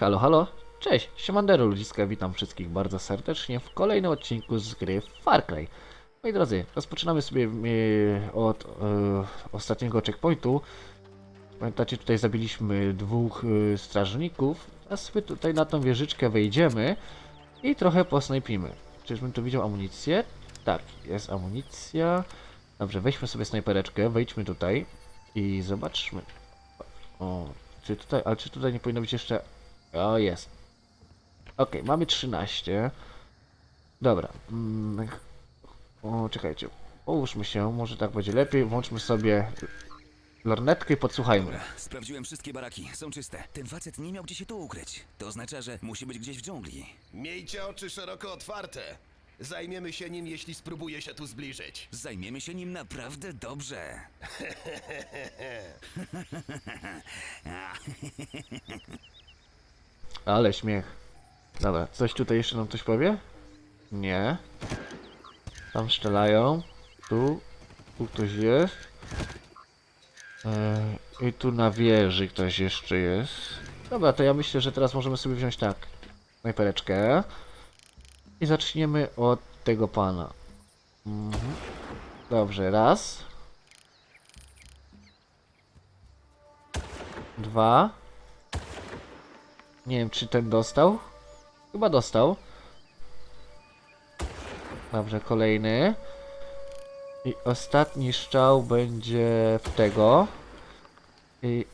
Halo, halo, cześć, siemandero ludziska, witam wszystkich bardzo serdecznie w kolejnym odcinku z gry Far Cry. Moi drodzy, rozpoczynamy sobie e, od e, ostatniego checkpointu. Pamiętacie, tutaj zabiliśmy dwóch e, strażników, a sobie tutaj na tą wieżyczkę wejdziemy i trochę posnajpimy. Czyżbym tu widział amunicję? Tak, jest amunicja. Dobrze, weźmy sobie snajpereczkę, wejdźmy tutaj i zobaczmy. O, czy tutaj, ale czy tutaj nie powinno być jeszcze o, jest. Okej, mamy 13. Dobra. Mm, o, czekajcie. Połóżmy się, może tak będzie lepiej. Włączmy sobie lornetkę i podsłuchajmy. Dobra, sprawdziłem wszystkie baraki, są czyste. Ten facet nie miał gdzie się tu ukryć. To oznacza, że musi być gdzieś w dżungli. Miejcie oczy szeroko otwarte. Zajmiemy się nim, jeśli spróbuje się tu zbliżyć. Zajmiemy się nim naprawdę dobrze. Ale śmiech. Dobra, coś tutaj jeszcze nam ktoś powie? Nie. Tam strzelają. Tu. Tu ktoś jest. Eee, I tu na wieży ktoś jeszcze jest. Dobra, to ja myślę, że teraz możemy sobie wziąć tak. Snajpereczkę. I zaczniemy od tego pana. Mhm. Dobrze, raz. Dwa. Nie wiem, czy ten dostał. Chyba dostał. Dobrze, kolejny. I ostatni strzał będzie w tego. I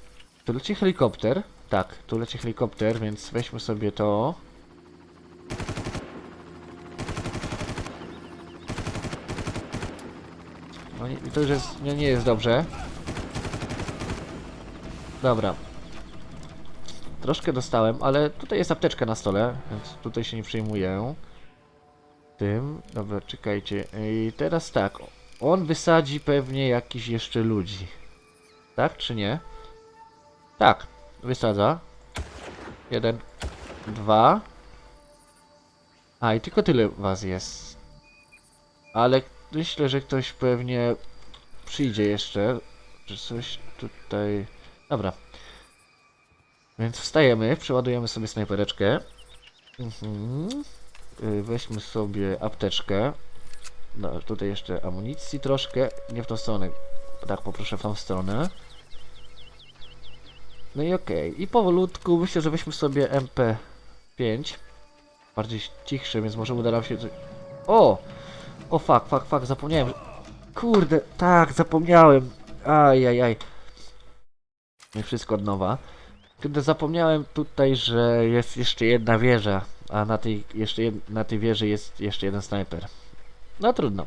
tu leci helikopter. Tak, tu leci helikopter, więc weźmy sobie to. No nie, to już jest, nie, nie jest dobrze. Dobra, Troszkę dostałem, ale tutaj jest apteczka na stole, więc tutaj się nie przejmuję. Tym. Dobra, czekajcie. I teraz tak. On wysadzi pewnie jakiś jeszcze ludzi. Tak czy nie? Tak. Wysadza. Jeden. Dwa. A i tylko tyle was jest. Ale myślę, że ktoś pewnie przyjdzie jeszcze. Czy coś tutaj... Dobra. Więc wstajemy, przeładujemy sobie snajpereczkę. Mhm. Y, Weźmy sobie apteczkę. No, tutaj jeszcze amunicji troszkę. Nie w tą stronę. Tak, poproszę w tą stronę. No i okej. I powolutku myślę, że weźmy sobie MP5. Bardziej cichsze, więc może uda nam się. O! O fuck, fuck, fuck, zapomniałem. Kurde, tak, zapomniałem. Ajajaj. I wszystko od nowa. Kiedy zapomniałem tutaj, że jest jeszcze jedna wieża, a na tej, jeszcze jed, na tej wieży jest jeszcze jeden snajper. No trudno.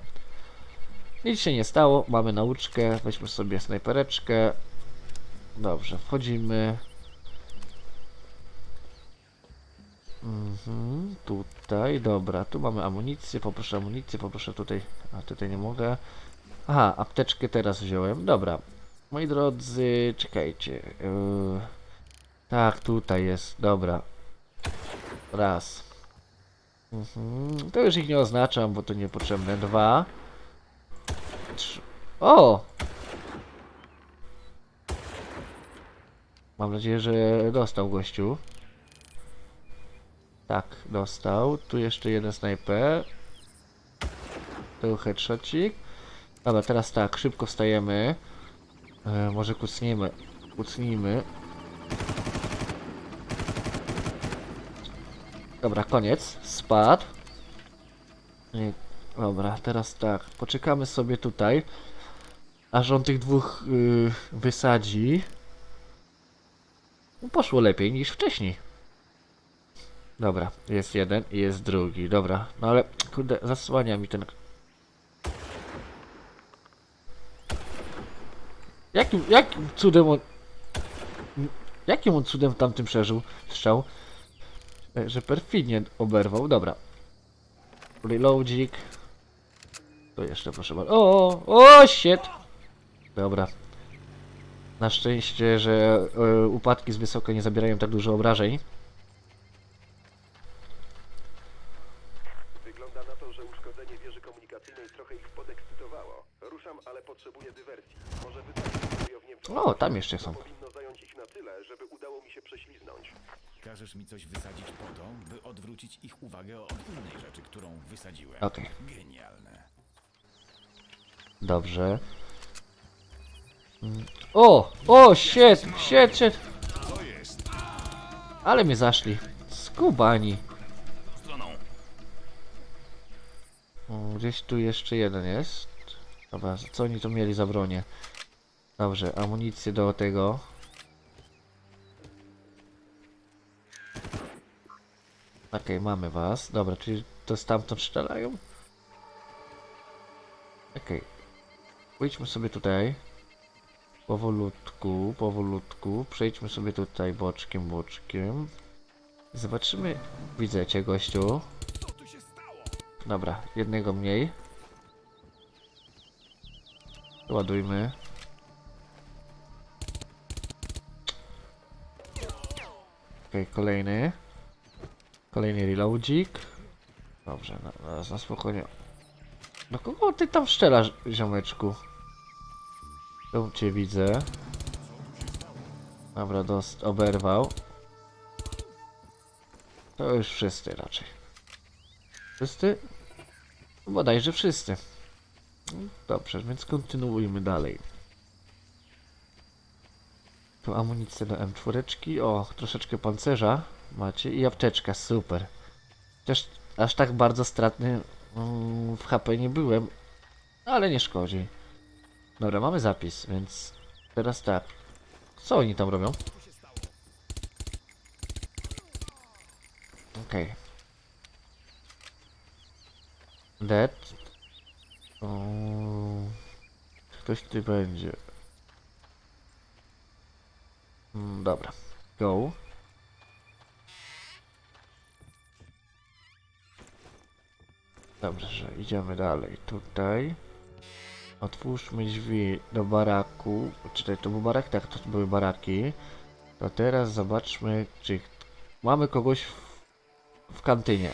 Nic się nie stało, mamy nauczkę, weźmy sobie snajpereczkę. Dobrze, wchodzimy. Mhm, tutaj, dobra, tu mamy amunicję, poproszę amunicję, poproszę tutaj, a tutaj nie mogę. Aha, apteczkę teraz wziąłem, dobra. Moi drodzy, czekajcie. Yy... Tak, tutaj jest, dobra. Raz. Mhm. To już ich nie oznaczam, bo to niepotrzebne. Dwa. Trzy. O! Mam nadzieję, że dostał gościu. Tak, dostał. Tu jeszcze jeden snajper. Tu headshotcik. Dobra, teraz tak, szybko wstajemy. E, może kucnijmy. Kucnijmy. Dobra, koniec. Spadł. Dobra, teraz tak. Poczekamy sobie tutaj. Aż on tych dwóch yy, wysadzi. No, Poszło lepiej niż wcześniej. Dobra, jest jeden i jest drugi. Dobra, no ale kurde, zasłania mi ten. Jakim, jakim cudem on. Jakim on cudem tamtym przeżył strzał? E, że perfidnie oberwał. Dobra. Reloadzik. To jeszcze proszę bardzo. O, o, shit. Dobra. Na szczęście, że e, upadki z wysoka nie zabierają tak dużo obrażeń. Wygląda na to, że uszkodzenie wieży komunikacyjnej trochę ich podekscytowało. Ruszam, ale potrzebuję dywersji. Może. O, tam jeszcze są. Powinno zająć ich na tyle, żeby udało mi się prześliznąć. Każesz mi coś wysadzić po to, by odwrócić ich uwagę od innej rzeczy, którą wysadziłem. Okej. Genialne. Dobrze. Mm. O! O! Shit! Shit! Shit! Ale mnie zaszli. Skubani. Stroną. O, Gdzieś tu jeszcze jeden jest. Dobra, co oni tu mieli za bronię? Dobrze, amunicję do tego. Okej, mamy was. Dobra, czyli to stamtąd strzelają? Okej. Pójdźmy sobie tutaj. Powolutku, powolutku. Przejdźmy sobie tutaj boczkiem, boczkiem. Zobaczymy. Widzę cię, gościu. Dobra, jednego mniej. Ładujmy. Okej, kolejny. Kolejny reloadzik. Dobrze, na, na, na spokojnie. No kogo ty tam szczelasz, ziomeczku? Tu cię widzę. Dobra, dost oberwał. To już wszyscy raczej. Wszyscy? No Bodajże wszyscy. Dobrze, więc kontynuujmy dalej. Tu amunicję do M4. O, troszeczkę pancerza macie i apteczka, super. Chociaż aż tak bardzo stratny mm, w HP nie byłem, ale nie szkodzi. Dobra, mamy zapis, więc teraz tak. Co oni tam robią? Okej. Dead. O, ktoś tu będzie. Mm, dobra. Go. Dobrze, idziemy dalej. Tutaj. Otwórzmy drzwi do baraku. Czy to był barak? Tak, to były baraki. To teraz zobaczmy, czy mamy kogoś w, w kantynie.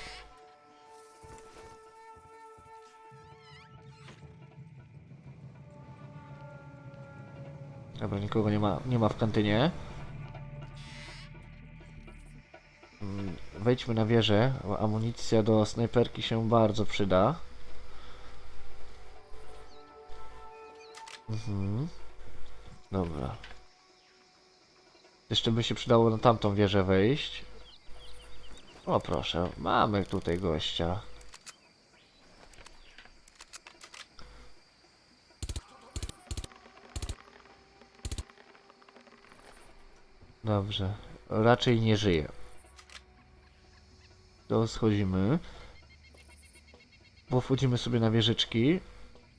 Dobra, nikogo nie ma, nie ma w kantynie. Wejdźmy na wieżę, bo amunicja do snajperki się bardzo przyda. Mhm. Dobra. Jeszcze by się przydało na tamtą wieżę wejść. O proszę, mamy tutaj gościa. Dobrze. Raczej nie żyje. To schodzimy. Bo wchodzimy sobie na wieżyczki.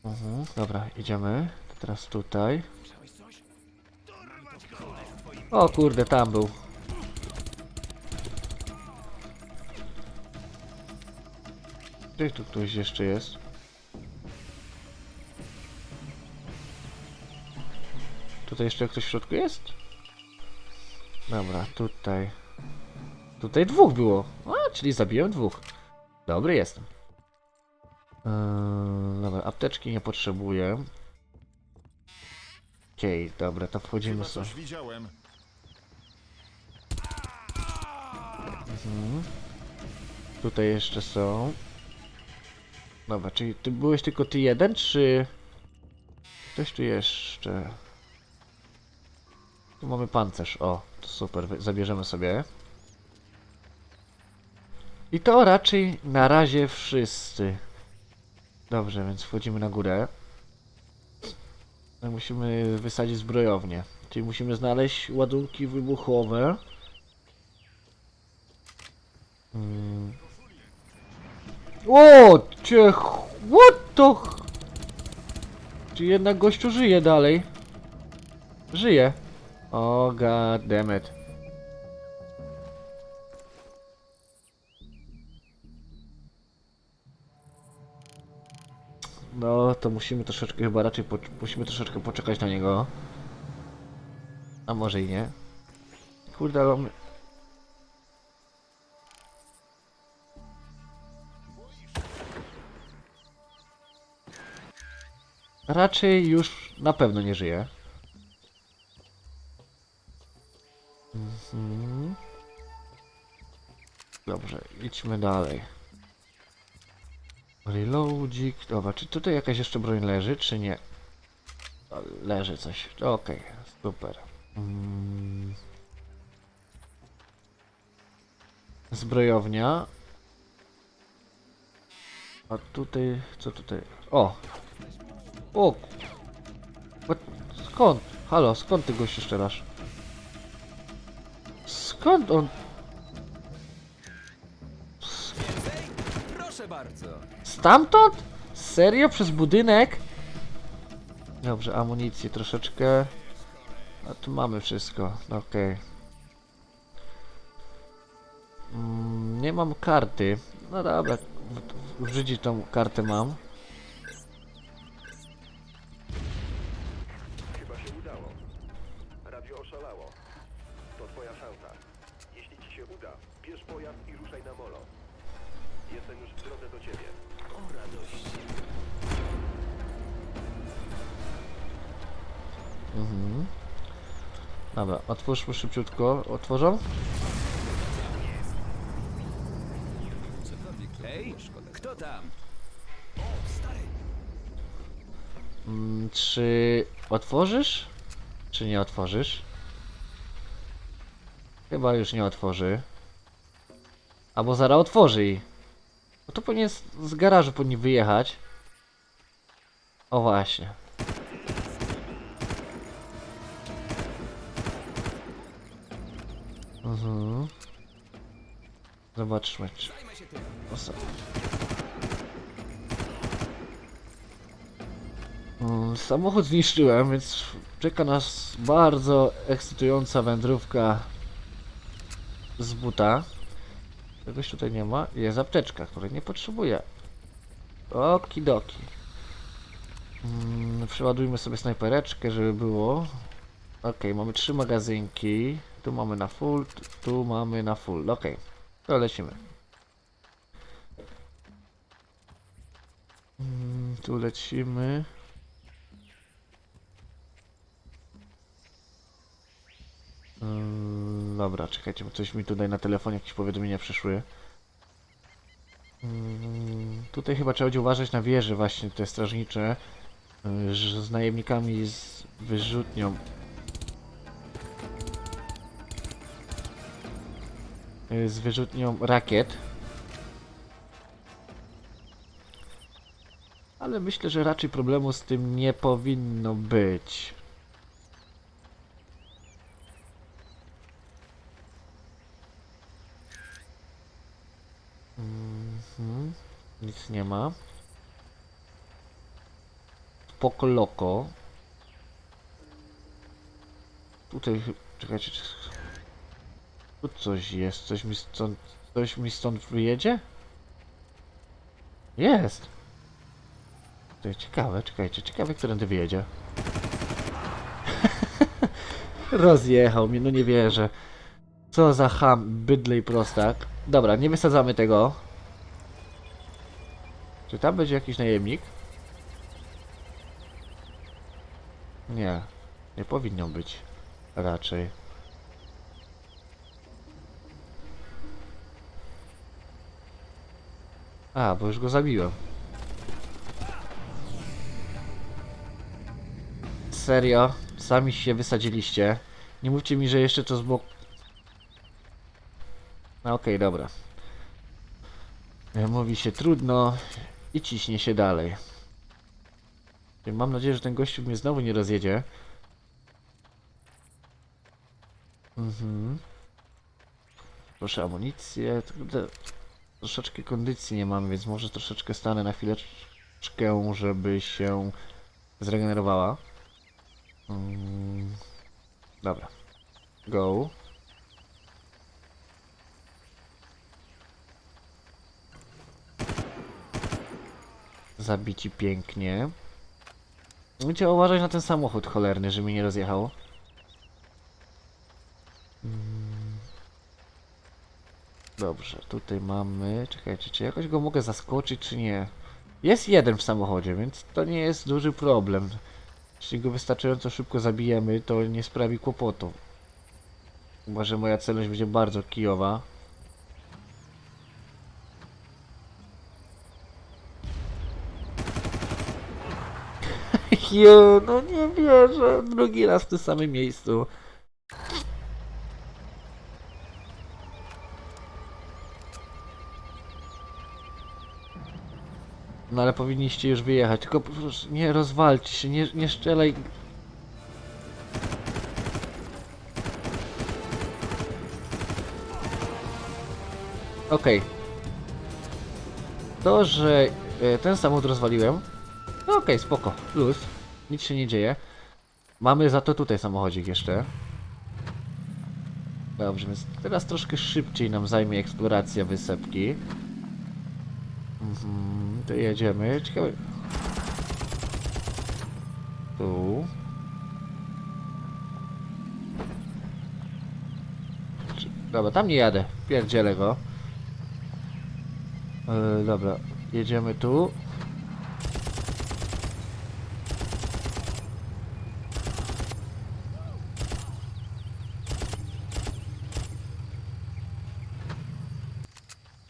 Mhm, dobra, idziemy. Teraz tutaj. O kurde, tam był. Gdzie tu ktoś jeszcze jest? Tutaj jeszcze ktoś w środku jest? Dobra, tutaj. Tutaj dwóch było. A, czyli zabiłem dwóch. Dobry jestem. Eee, dobra, apteczki nie potrzebuję. Okej, dobra, to wchodzimy sobie. coś widziałem. Tutaj jeszcze są. Dobra, czyli ty byłeś tylko ty jeden, czy... Ktoś tu jeszcze... Tu mamy pancerz, o, to super, zabierzemy sobie. I to raczej na razie wszyscy. Dobrze, więc wchodzimy na górę. No, Musimy wysadzić zbrojownię. Czyli musimy znaleźć ładunki wybuchowe. Mm. O, cię, what the Czy jednak gościu żyje dalej? Żyje. O, god damn No, to musimy troszeczkę chyba raczej po, musimy troszeczkę poczekać na niego. A może i nie. Kurde, ale on... Raczej już na pewno nie żyje. Mhm. Dobrze, idźmy dalej. Reloadzik. Dobra, czy tutaj jakaś jeszcze broń leży, czy nie? Leży coś. Okej, super. Mm. Zbrojownia. A tutaj, co tutaj? O! O! What? Skąd? Halo, skąd ty gościu strzelasz? Skąd on? Stamtąd? Serio? Przez budynek? Dobrze, amunicję troszeczkę. A tu mamy wszystko, okej. Mm, nie mam karty. No dobra, w, w życiu tą kartę mam. Otwórzmy szybciutko. Otworzą? Hej, kto tam? Mm, czy otworzysz? Czy nie otworzysz? Chyba już nie otworzy. Albo zaraz otworzy i. No to powinien z, z garażu powinien wyjechać. O właśnie. Mhm. Zobaczmy czy... O, so- Mm, Samochód zniszczyłem, więc czeka nas bardzo ekscytująca wędrówka z buta. Czegoś tutaj nie ma. Jest apteczka, której nie potrzebuję. Okidoki. Mm, przeładujmy sobie snajpereczkę, żeby było. Ok, mamy trzy magazynki. Tu mamy na full, tu- mamy na full. Ok, to lecimy. Mm, tu lecimy. Mm, dobra, czekajcie, coś mi tutaj na telefonie jakieś powiadomienia przyszły. Mm, tutaj chyba trzeba będzie uważać na wieże właśnie te strażnicze y, że z najemnikami z wyrzutnią. Z wyrzutnią rakiet. Ale myślę, że raczej problemu z tym nie powinno być. Mhm. Nic nie ma. Spoko loko. Tutaj, czekajcie. Tu coś jest, coś mi stąd, coś mi stąd wyjedzie? Jest! To jest ciekawe, czekajcie, ciekawe, którędy wyjedzie. Rozjechał mnie, no nie wierzę. Co za ham, bydlej prostak. Dobra, nie wysadzamy tego. Czy tam będzie jakiś najemnik? Nie, nie powinno być. Raczej. A, bo już go zabiłem. Serio? Sami się wysadziliście? Nie mówcie mi, że jeszcze to z boku... No okej, dobra. E, Mówi się trudno i ciśnie się dalej. Mam nadzieję, że ten gościu mnie znowu nie rozjedzie. Mhm. Proszę amunicję. Troszeczkę kondycji nie mamy, więc może troszeczkę stanę na chwileczkę, żeby się zregenerowała. Mm. Dobra. Go. Zabici pięknie. Musiał uważać na ten samochód cholerny, żeby nie rozjechał. Dobrze, tutaj mamy... Czekajcie, czy jakoś go mogę zaskoczyć, czy nie? Jest jeden w samochodzie, więc to nie jest duży problem. Jeśli go wystarczająco szybko zabijemy, to nie sprawi kłopotu. Chyba, że moja celność będzie bardzo kijowa. Ju, no nie wierzę. Drugi raz w tym samym miejscu. No ale powinniście już wyjechać, tylko nie rozwalcie się, nie, nie szczelaj. Okej. To, że e, ten samochód rozwaliłem, no okej, spoko, plus, nic się nie dzieje. Mamy za to tutaj samochodzik jeszcze. Dobrze, więc teraz troszkę szybciej nam zajmie eksploracja wysepki. Mhm, to jedziemy. Ciekawe. Tu. Dobra, tam nie jadę. Pierdzielę go. E, dobra, jedziemy tu.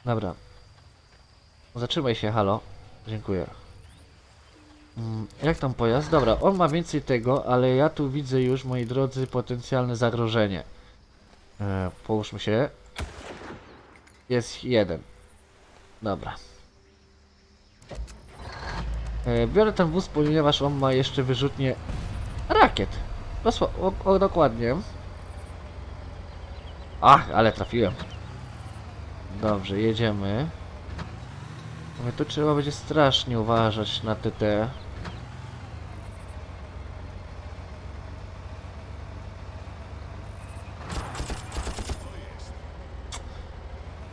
Dobra. Zatrzymaj się, halo. Dziękuję. Mm, jak tam pojazd? Dobra, on ma więcej tego, ale ja tu widzę już, moi drodzy, potencjalne zagrożenie. E, połóżmy się. Jest jeden. Dobra. E, biorę ten wóz, ponieważ on ma jeszcze wyrzutnie rakiet. Dosła o, o, dokładnie. Ach, ale trafiłem. Dobrze, jedziemy. Ale tu trzeba będzie strasznie uważać na TT.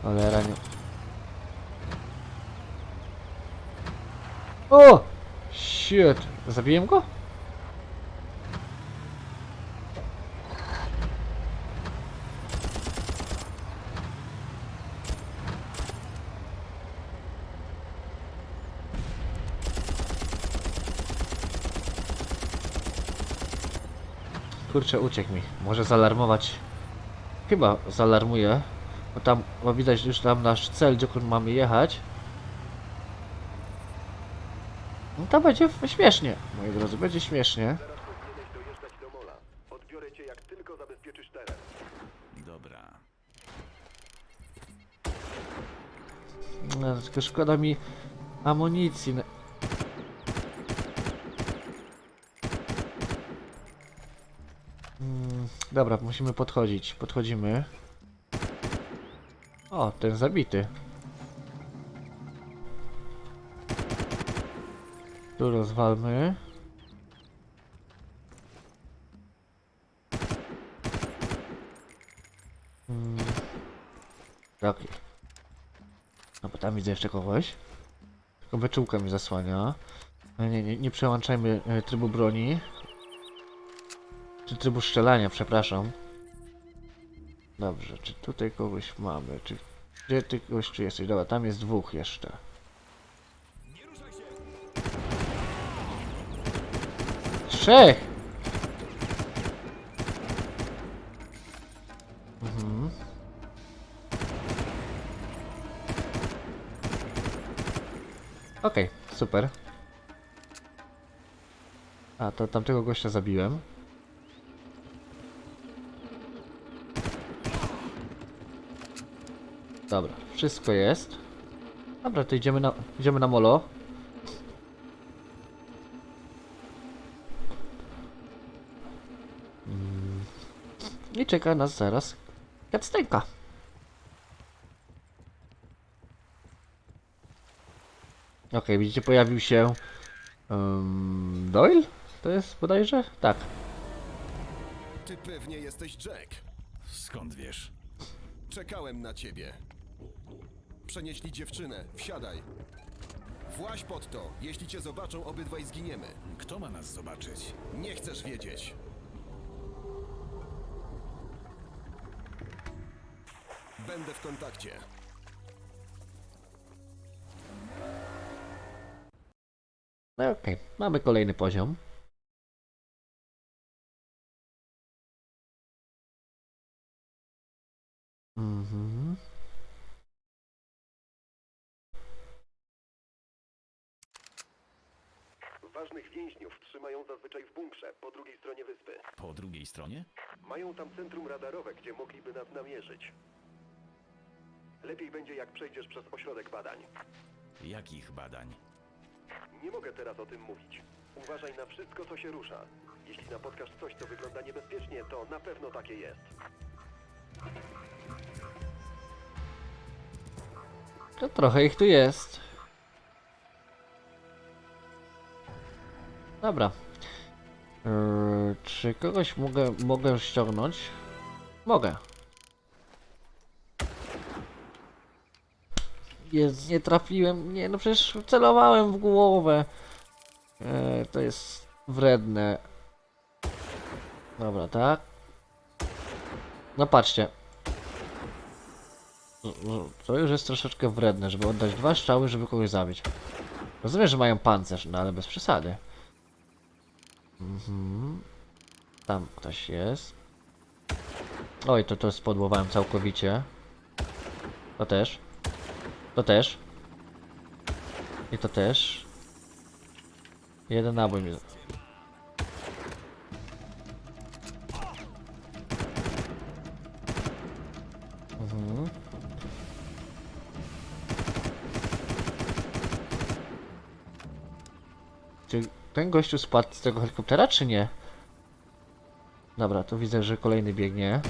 Cholera nie... O! Shit! Zabiłem go? Kurczę, uciekł mi. Może zalarmować. Chyba zalarmuje. Bo tam, bo widać już tam nasz cel, dokąd mamy jechać. No to będzie śmiesznie, moi drodzy, będzie śmiesznie. Teraz powinieneś dojeżdżać do mola. Odbiorę cię jak tylko zabezpieczysz teren. Dobra. No, tylko szkoda mi amunicji. na- Mm, dobra, musimy podchodzić. Podchodzimy. O, ten zabity. Tu rozwalmy. Mm. Okej. No bo tam widzę jeszcze kogoś. Tylko wyczółka mi zasłania. E, Nie, nie, nie przełączajmy e, trybu broni. Czy trybu strzelania, przepraszam. Dobrze, czy tutaj kogoś mamy? Czy gdzie ty gościu jesteś? Dobra, tam jest dwóch jeszcze. Trzech! Mhm. Okej, super. A, to tamtego gościa zabiłem. Dobra, wszystko jest. Dobra, to idziemy na, idziemy na molo. Mm. I czeka nas zaraz cutscenka. Okej, widzicie, pojawił się um, Doyle? To jest bodajże? Tak. Ty pewnie jesteś Jack. Skąd wiesz? Czekałem na ciebie. Przenieśli dziewczynę. Wsiadaj. Właź pod to. Jeśli cię zobaczą, obydwaj zginiemy. Kto ma nas zobaczyć? Nie chcesz wiedzieć. Będę w kontakcie. No okej, mamy kolejny poziom. Ważnych więźniów trzymają zazwyczaj w bunkrze po drugiej stronie wyspy. Po drugiej stronie? Mają tam centrum radarowe, gdzie mogliby nas namierzyć. Lepiej będzie, jak przejdziesz przez ośrodek badań. Jakich badań? Nie mogę teraz o tym mówić. Uważaj na wszystko, co się rusza. Jeśli napotkasz coś, co wygląda niebezpiecznie, to na pewno takie jest. To trochę ich tu jest. Dobra. Yy, czy kogoś mogę, mogę ściągnąć? Mogę. Jest, nie trafiłem. Nie, no przecież celowałem w głowę. E, to jest wredne. Dobra, tak. No patrzcie. No, no, To już jest troszeczkę wredne, żeby oddać dwa strzały, żeby kogoś zabić. Rozumiem, że mają pancerz, no ale bez przesady. Mhm. Tam ktoś jest. Oj, to to spodłowałem całkowicie. To też. To też. I to też. Jeden nabój mi... ten gościu spadł z tego helikoptera, czy nie? Dobra, to widzę, że kolejny biegnie.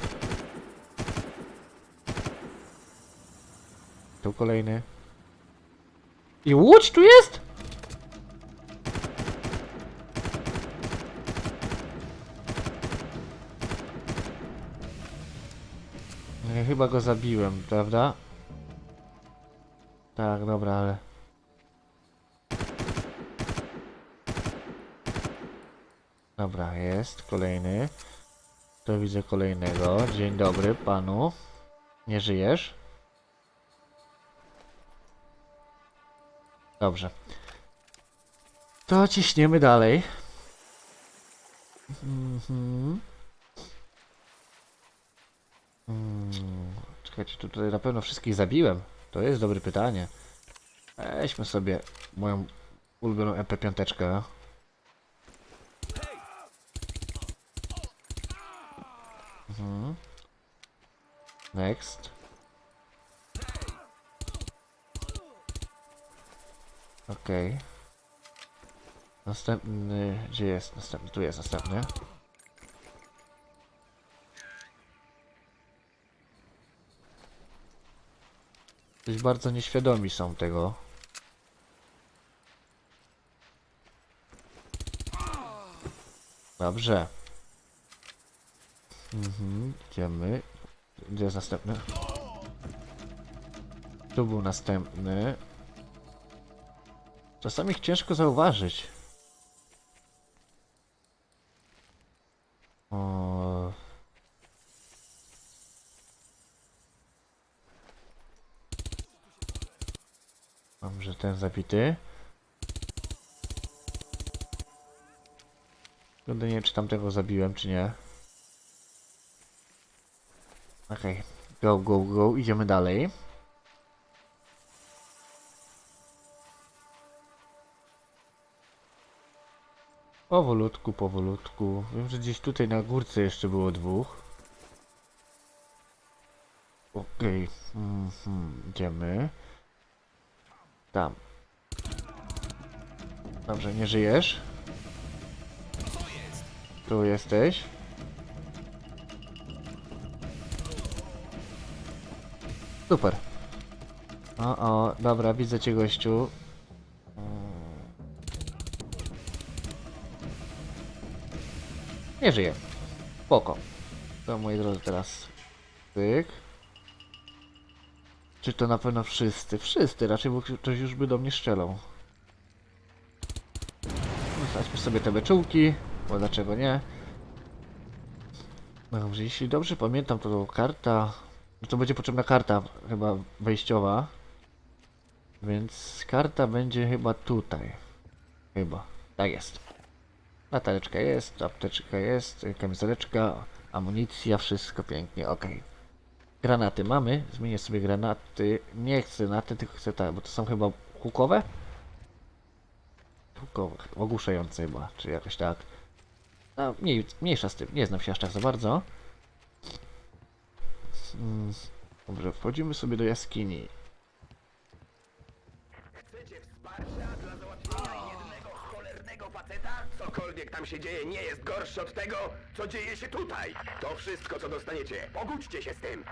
Tu kolejny. I łódź tu jest? Ja chyba go zabiłem, prawda? Tak, dobra, ale... Dobra, jest kolejny. To widzę kolejnego. Dzień dobry panu. Nie żyjesz? Dobrze. To ciśniemy dalej. Mhm. Mm, Czekajcie, tu- tutaj na pewno wszystkich zabiłem. To jest dobre pytanie. Weźmy sobie moją ulubioną MP5. Mhm. Next. Okej. Następny. Gdzie jest następny? Tu jest następny. Dość bardzo nieświadomi są tego. Dobrze. Mhm, idziemy. Gdzie jest następny? Tu był następny. Czasami ich ciężko zauważyć. O... Mam, że ten zabity. Kurde, nie wiem, czy tamtego zabiłem, czy nie. Okej, go, go, go, idziemy dalej. Powolutku, powolutku. Wiem, że gdzieś tutaj na górce jeszcze było dwóch. Okej, mhm, idziemy. Tam. Dobrze, nie żyjesz? Tu jesteś. Super. O, o, dobra, widzę cię gościu. Nie żyje. Spoko. To moi drodzy teraz. Tyk. Czy to na pewno wszyscy? Wszyscy, raczej bo ktoś już by do mnie strzelał. Zostawmy sobie te beczułki, bo dlaczego nie? Dobrze, jeśli dobrze pamiętam, to karta... To będzie potrzebna karta chyba wejściowa. Więc karta będzie chyba tutaj. Chyba. Tak jest. Latareczka jest, apteczka jest, kamizeleczka, amunicja, wszystko pięknie, ok. Granaty mamy, zmienię sobie granaty. Nie chcę granaty, tylko chcę tak, bo to są chyba hukowe? Tylko ogłuszający chyba, czy jakoś tak. No, mniej, mniejsza z tym, nie znam się aż tak za bardzo. Dobrze, wchodzimy sobie do jaskini. Chcecie wsparcia dla załatwienia jednego cholernego faceta? Cokolwiek tam się dzieje nie jest gorsze od tego, co dzieje się tutaj. To wszystko, co dostaniecie. Pogódźcie się z tym.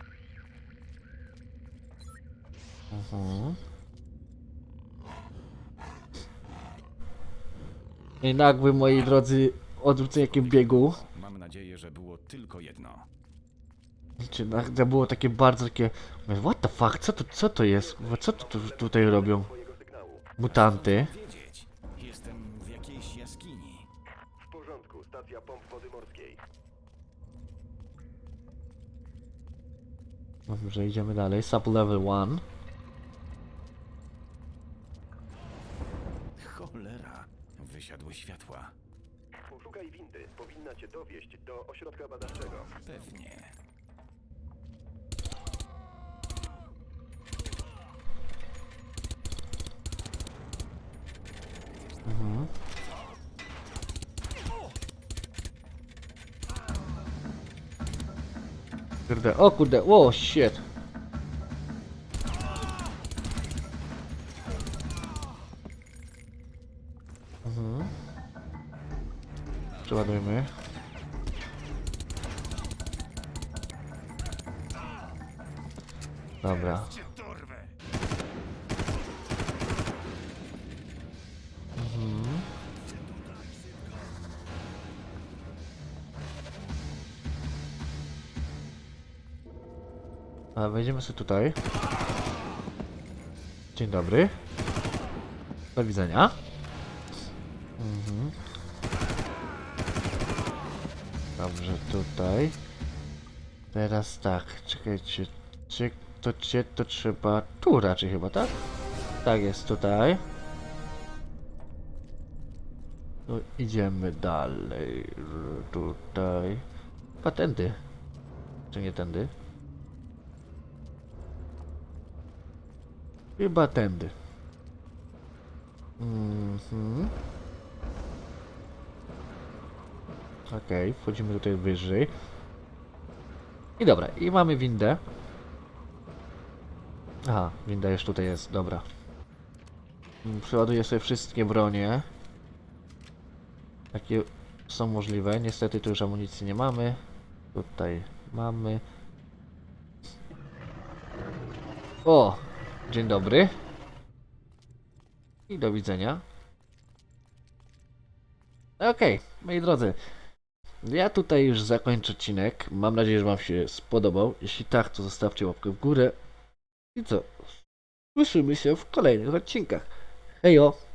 I nagły, moi drodzy, odwrócenie biegu. Mam nadzieję, że było tylko jedno. Czy na- to było takie bardzo takie... What the fuck, co to, co to jest? Co tu, tu, tutaj robią? Mutanty. Jestem w jakiejś jaskini. W porządku, stacja pomp wody morskiej. Dobrze, idziemy dalej. Sub level 1. Cholera, wysiadły światła. Poszukaj windy. Powinna cię dowieść do ośrodka badawczego. Pewnie. Kurde, o kurde, o shit. Mhm. Przeładujmy. Dobra. Wejdziemy sobie tutaj. Dzień dobry. Do widzenia. Mhm. Dobrze, tutaj. Teraz tak, czekajcie. Czy to to trzeba tu raczej chyba, tak? Tak jest, tutaj. No idziemy dalej. Tutaj. Chyba tędy. Czy nie tędy? Chyba tędy. Mhm. Okej, wchodzimy tutaj wyżej. I dobra, i mamy windę. Aha, winda już tutaj jest, dobra. Mm, Przeładuję sobie wszystkie bronie. Jakie są możliwe. Niestety tu już amunicji nie mamy. Tutaj mamy. O! Dzień dobry. I do widzenia. Okej, moi drodzy. Ja tutaj już zakończę odcinek. Mam nadzieję, że Wam się spodobał. Jeśli tak, to zostawcie łapkę w górę. I co? Słyszymy się w kolejnych odcinkach. Hejo!